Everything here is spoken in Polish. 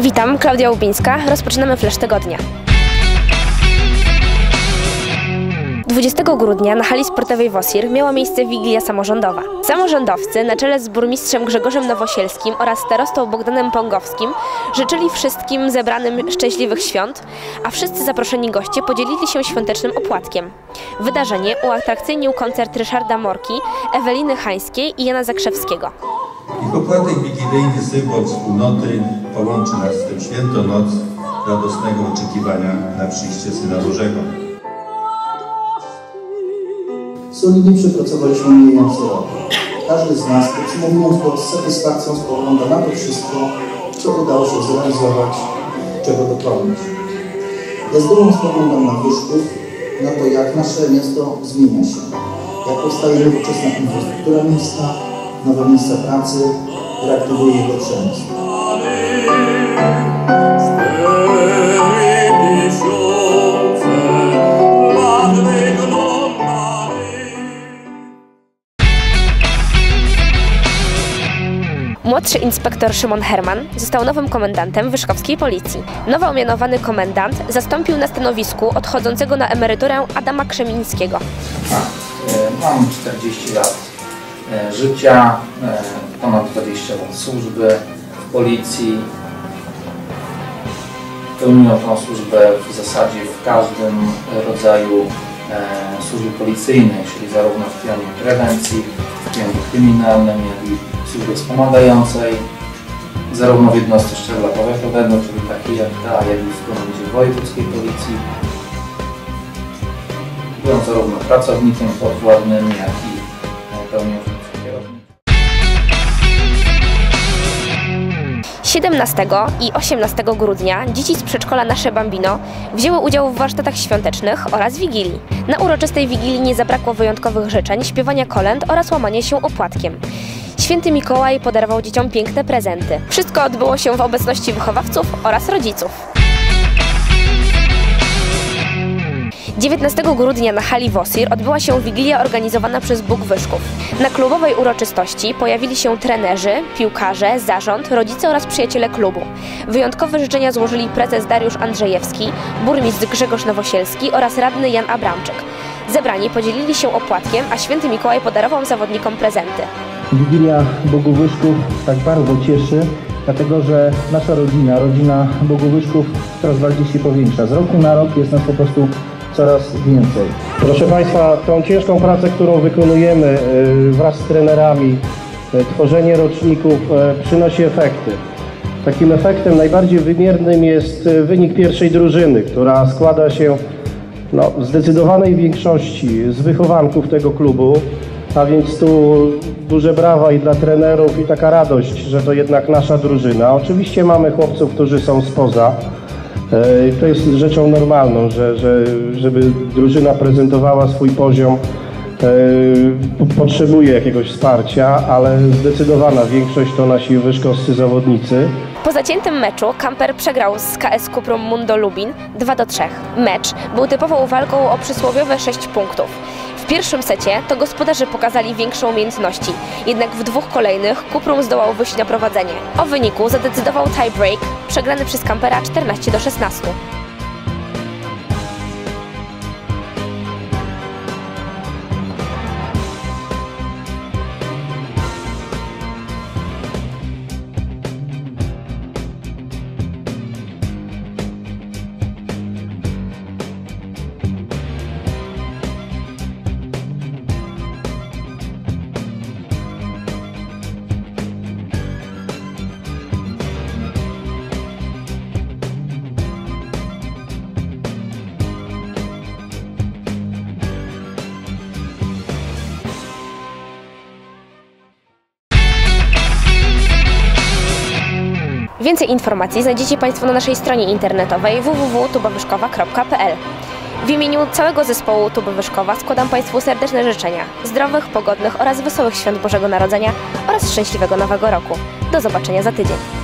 Witam, Klaudia Łubińska. Rozpoczynamy Flash Tygodnia. 20 grudnia na hali sportowej Wosir miała miejsce Wigilia Samorządowa. Samorządowcy na czele z burmistrzem Grzegorzem Nowosielskim oraz starostą Bogdanem Pongowskim życzyli wszystkim zebranym szczęśliwych świąt, a wszyscy zaproszeni goście podzielili się świątecznym opłatkiem. Wydarzenie uatrakcyjnił koncert Ryszarda Morki, Eweliny Hańskiej i Jana Zakrzewskiego. Opłatek wigilijny symbol wspólnoty połączy nas w tę świętą noc radosnego oczekiwania na przyjście Syna Bożego. Solidnie przepracowaliśmy mijający rok. Każdy z nas, podsumowując go z satysfakcją, spogląda na to wszystko, co udało się zrealizować, czego dokonać. Ja z dumą spoglądam na Wyszków, na to, jak nasze miasto zmienia się, jak powstaje nowoczesna infrastruktura miasta, nowe miejsca pracy, reaktywuje jego przemysł. Młodszy inspektor Szymon Herman został nowym komendantem Wyszkowskiej Policji. Nowo umianowany komendant zastąpił na stanowisku odchodzącego na emeryturę Adama Krzemińskiego. Tak, e, mam 40 lat e, życia, e, ponad 20 lat służby w policji. Pełniłem tą służbę w zasadzie w każdym rodzaju służby policyjnej, czyli zarówno w pionie prewencji, w pionie kryminalnym, jak i w służbie wspomagającej, zarówno w jednostce szczebla powiatowego, czyli takiej jak ta, jak i w komendzie wojewódzkiej policji. Byłem zarówno pracownikiem podwładnym, jak i pełnią 17 i 18 grudnia dzieci z przedszkola Nasze Bambino wzięły udział w warsztatach świątecznych oraz Wigilii. Na uroczystej Wigilii nie zabrakło wyjątkowych życzeń, śpiewania kolęd oraz łamania się opłatkiem. Święty Mikołaj podarował dzieciom piękne prezenty. Wszystko odbyło się w obecności wychowawców oraz rodziców. 19 grudnia na hali Wosir odbyła się wigilia organizowana przez Bóg Wyszków. Na klubowej uroczystości pojawili się trenerzy, piłkarze, zarząd, rodzice oraz przyjaciele klubu. Wyjątkowe życzenia złożyli prezes Dariusz Andrzejewski, burmistrz Grzegorz Nowosielski oraz radny Jan Abramczyk. Zebrani podzielili się opłatkiem, a święty Mikołaj podarował zawodnikom prezenty. Wigilia Bogowyszków tak bardzo cieszy, dlatego że nasza rodzina, rodzina Bogowyszków coraz bardziej się powiększa. Z roku na rok jest nas po prostu coraz więcej. Proszę Państwa, tą ciężką pracę, którą wykonujemy y, wraz z trenerami, y, tworzenie roczników y, przynosi efekty. Takim efektem najbardziej wymiernym jest wynik pierwszej drużyny, która składa się no, w zdecydowanej większości z wychowanków tego klubu, a więc tu duże brawa i dla trenerów i taka radość, że to jednak nasza drużyna. Oczywiście mamy chłopców, którzy są spoza. E, To jest rzeczą normalną, że, że, żeby drużyna prezentowała swój poziom, e, potrzebuje jakiegoś wsparcia, ale zdecydowana większość to nasi wyszkowscy zawodnicy. Po zaciętym meczu Kamper przegrał z KS Kuprum Mundo Lubin 2 do 3. Mecz był typową walką o przysłowiowe 6 punktów. W pierwszym secie to gospodarze pokazali większe umiejętności, jednak w dwóch kolejnych Kuprum zdołał wyjść na prowadzenie. O wyniku zadecydował tiebreak, przegrany przez Kampera 14 do 16. Więcej informacji znajdziecie Państwo na naszej stronie internetowej www.tubawyszkowa.pl. W imieniu całego zespołu Tuby Wyszkowa składam Państwu serdeczne życzenia zdrowych, pogodnych oraz wesołych świąt Bożego Narodzenia oraz szczęśliwego Nowego Roku. Do zobaczenia za tydzień.